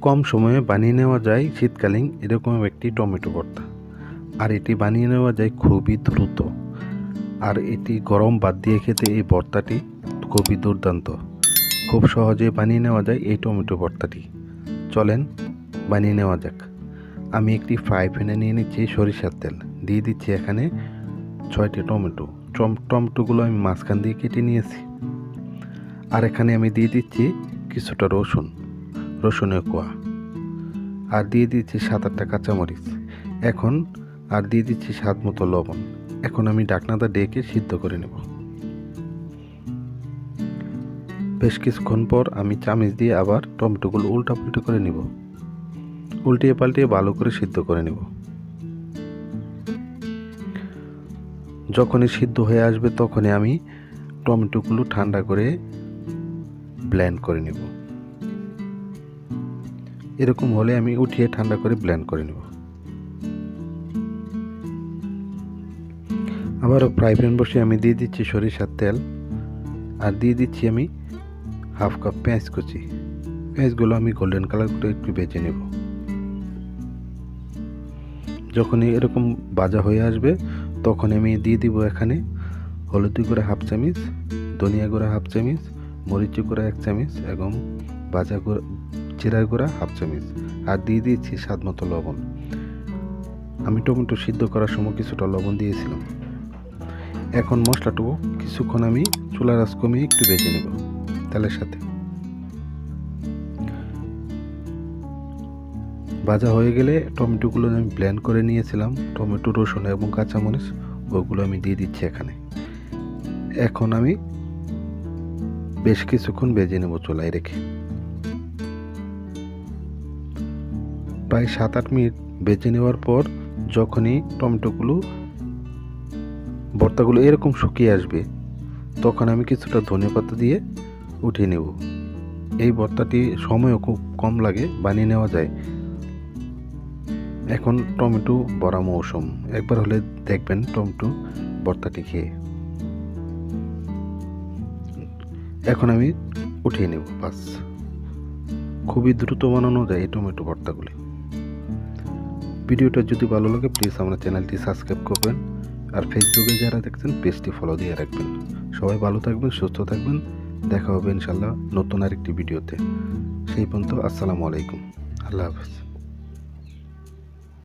কম সময়ে বানিয়ে নেওয়া যায় শীতকালীন এরকম একটি টমেটো ভর্তা। আর এটি বানিয়ে নেওয়া যায় খুবই দ্রুত। আর এটি গরম বাদ দিয়ে খেতে এই ভর্তাটি খুবই দুর্দান্ত। খুব সহজে বানিয়ে নেওয়া যায় এই টমেটো ভর্তাটি। চলেন বানিয়ে নেওয়া যাক। আমি একটি ফ্রাই প্যানে নিয়ে নিচ্ছি সরিষার তেল। দিয়ে দিচ্ছি এখানে ছয়টি টমেটো। টম, টমেটোগুলো আমি মাঝখান দিয়ে কেটে নিয়েছি। আর এখানে আমি দিয়ে দিচ্ছি কিছুটা রসুন। রসুনের কোয়া। আর দিয়ে দিচ্ছি সাত আটটা কাঁচামরিচ। এখন আর দিয়ে দিচ্ছি স্বাদ মতো লবণ। এখন আমি ডাকনাটা ডেকে সিদ্ধ করে নেব। বেশ কিছুক্ষণ পর আমি চামিচ দিয়ে আবার টমেটোগুলো উল্টা পুল্টা করে নিব। উল্টিয়ে পাল্টিয়ে ভালো করে সিদ্ধ করে নেব। যখনই সিদ্ধ হয়ে আসবে তখনই আমি টমেটোগুলো ঠান্ডা করে ব্লেন্ড করে নেব। এরকম হলে আমি উঠিয়ে ঠান্ডা করে ব্লেন্ড করে নেব। আবারও ফ্রাই প্যান বসে আমি দিয়ে দিচ্ছি সরিষার তেল। আর দিয়ে দিচ্ছি আমি হাফ কাপ পেঁয়াজ কুচি। পেঁয়াজগুলো আমি গোল্ডেন কালার করে একটু বেজে নেব। যখনই এরকম বাজা হয়ে আসবে তখন আমি দিয়ে দিব এখানে হলুদি গুঁড়া হাফ চামিচ, ধনিয়া গুঁড়া হাফ চামিচ মরিচি গুঁড়া এক চামিচ, এবং গুঁড়া জিরার গুঁড়া হাফ চামিচ, আর দিয়ে দিয়েছি স্বাদ মতো লবণ। আমি টমেটো সিদ্ধ করার সময় কিছুটা লবণ দিয়েছিলাম। এখন মশলাটুকু কিছুক্ষণ আমি চুলার আঁচ কমিয়ে একটু বেজে নেব তেলের সাথে। ভাজা হয়ে গেলে টমেটোগুলো আমি ব্লেন্ড করে নিয়েছিলাম, টমেটো, রসুন এবং কাঁচামরিচ, ওগুলো আমি দিয়ে দিচ্ছি এখানে। এখন আমি বেশ কিছুক্ষণ বেজে নেব চুলায় রেখে। প্রায় সাত আট মিনিট বেজে নেওয়ার পর যখনই টমেটোগুলো, ভর্তাগুলো এরকম শুকিয়ে আসবে, তখন আমি কিছুটা ধনে পাতা দিয়ে উঠিয়ে নেব। এই ভর্তাটি সময়ও খুব কম লাগে বানিয়ে নেওয়া যায়। এখন টমেটো বড়া মৌসুম। একবার হলে দেখবেন টমেটো ভর্তাটি খেয়ে। এখন আমি উঠিয়ে নেব বাস। খুবই দ্রুত বানানো যায় এই টমেটো ভর্তাগুলি। ভিডিওটা যদি ভালো লাগে প্লিজ আমার চ্যানেলটি সাবস্ক্রাইব করবেন। আর ফেসবুকে যারা দেখছেন, পেজটি ফলো দিয়ে রাখবেন। সবাই ভালো থাকবেন, সুস্থ থাকবেন। দেখা হবে ইনশাল্লাহ নতুন আরেকটি ভিডিওতে। সেই পর্যন্ত আসসালামু আলাইকুম। আল্লাহ হাফেজ।